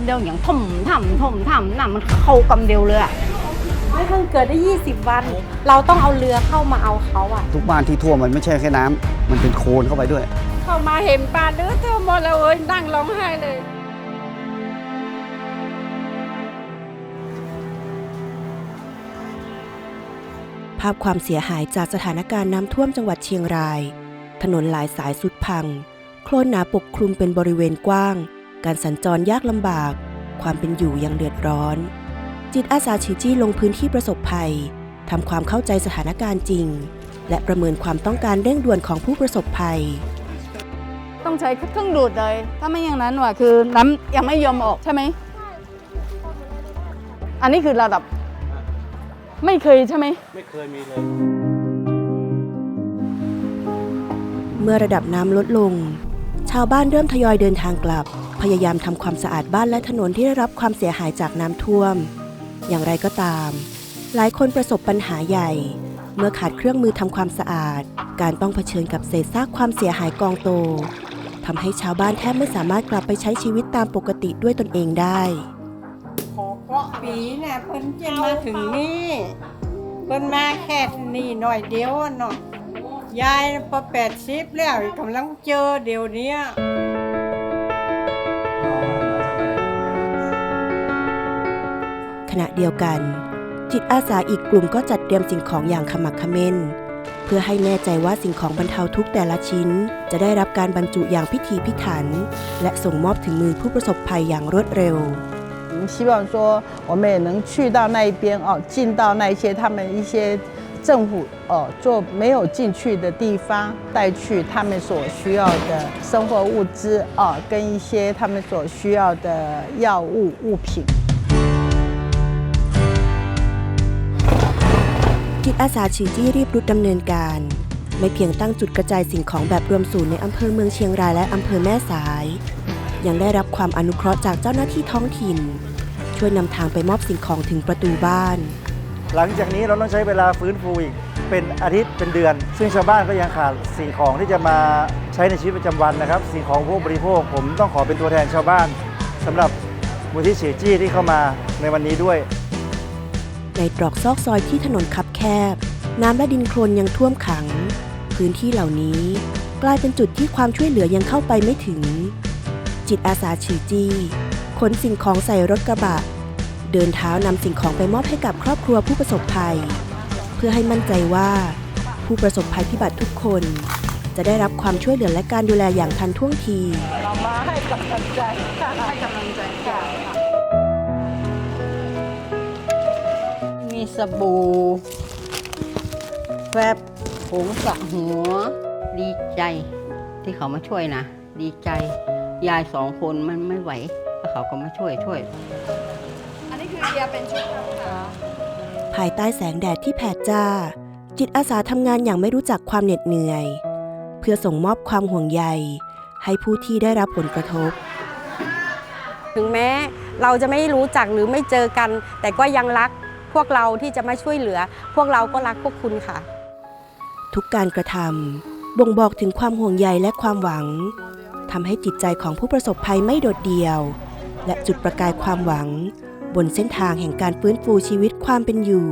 ำเดียวอย่างถมถ่ำถมถ่ำน่ะมันเข้ากำเดียวเลยอะไม่เพิ่งเกิดได้ 20 วัน เราต้องเอาเรือเข้ามาเอาเขาอะทุกบ้านที่ท่วมมันไม่ใช่แค่น้ำมันเป็นโคลนเข้าไปด้วย เข้ามาเห็นปลาเนื้อเท่าหมดแล้วเอ้ยนั่งร้องไห้เลย ภาพความเสียหายจากสถานการณ์น้ำท่วมจังหวัดเชียงราย ถนนหลายสายสุดพัง โคลนหนาปกคลุมเป็นบริเวณกว้าง การสัญจรยากลำบาก ความเป็นอยู่ยังเดือดร้อน จิตอาสาฉีจี้ลงพื้นที่ประสบภัยทำความเข้าใจสถานการณ์จริง และประเมินความต้องการเร่งด่วนของผู้ประสบภัย ต้องใช้เครื่องดูดเลย ถ้าไม่อย่างนั้นว่ะคือน้ำยังไม่ยอมออกใช่ไหมอันนี้คือระดับ ไม่เคยใช่ไหมเมื่อระดับน้ำลดลง ชาวบ้านเริ่มทยอยเดินทางกลับ พยายามทำความสะอาดบ้านและถนนที่ได้รับความเสียหายจากน้ำท่วม อย่างไรก็ตาม หลายคนประสบปัญหาใหญ่ เมื่อขาดเครื่องมือทำความสะอาด การต้องเผชิญกับเศษซากความเสียหายกองโตทำให้ชาวบ้านแทบไม่สามารถกลับไปใช้ชีวิตตามปกติด้วยตนเองได้ขอกาะปีเนี่ยเพิ่นจะมาถึงนี่เพิ่นมาแค่นี่หน่อยเดียวเนาะ ยายพอแปดสิบแล้วกำลังเจอเดี๋ยวเนี้ย ขณะเดียวกัน จิตอาสาอีกกลุ่มก็จัดเตรียมสิ่งของอย่างขมักเขม้น เพื่อให้แน่ใจว่าสิ่งของบรรเทาทุกข์แต่ละชิ้น จะได้รับการบรรจุอย่างพิถีพิถัน และส่งมอบถึงมือผู้ประสบภัยอย่างรวดเร็ว 我们希望说，我们也能去到那一边哦，进到那一些他们一些 政府哦做没有进去的地方，带去他们所需要的生活物资哦，跟一些他们所需要的药物物品。 จิตอาสาฉีจี้รีบรุดดำเนินการ ไม่เพียงตั้งจุดกระจายสิ่งของแบบรวมศูนย์ในอำเภอเมืองเชียงรายและอำเภอแม่สาย ยังได้รับความอนุเคราะห์จากเจ้าหน้าที่ท้องถิ่น ช่วยนำทางไปมอบสิ่งของถึงประตูบ้าน หลังจากนี้เราต้องใช้เวลาฟื้นฟูอีกเป็นอาทิตย์เป็นเดือน ซึ่งชาวบ้านก็ยังขาดสิ่งของที่จะมาใช้ในชีวิตประจำวันนะครับ สิ่งของผู้บริโภคผมต้องขอเป็นตัวแทนชาวบ้านสำหรับมูลที่เสียจี้ที่เข้ามาในวันนี้ด้วย ในตรอกซอกซอยที่ถนนคับแคบ น้ำและดินโคลนยังท่วมขัง พื้นที่เหล่านี้ กลายเป็นจุดที่ความช่วยเหลือยังเข้าไปไม่ถึง จิตอาสาฉีจี้ขนสิ่งของใส่รถกระบะ เดินเท้านำสิ่งของไปมอบให้กับครอบครัวผู้ประสบภัย เพื่อให้มั่นใจว่า ผู้ประสบภัยพิบัติทุกคน จะได้รับความช่วยเหลือและการดูแลอย่างทันท่วงทีมีสบู่แฟบผงสระหัว ดีใจที่เขามาช่วยนะ ดีใจ ยายสองคนมันไม่ไหวแล้วเขาก็มาช่วยช่วย ภายใต้แสงแดดที่แผดจ้า จิตอาสาทำงานอย่างไม่รู้จักความเหน็ดเหนื่อย เพื่อส่งมอบความห่วงใย ให้ผู้ที่ได้รับผลกระทบ ถึงแม้เราจะไม่รู้จักหรือไม่เจอกัน แต่ก็ยังรักพวกเราที่จะมาช่วยเหลือ พวกเราก็รักพวกคุณค่ะ ทุกการกระทำบ่งบอกถึงความห่วงใยและความหวังทำให้จิตใจของผู้ประสบภัยไม่โดดเดี่ยว และจุดประกายความหวัง บนเส้นทางแห่งการฟื้นฟูชีวิตความเป็นอยู่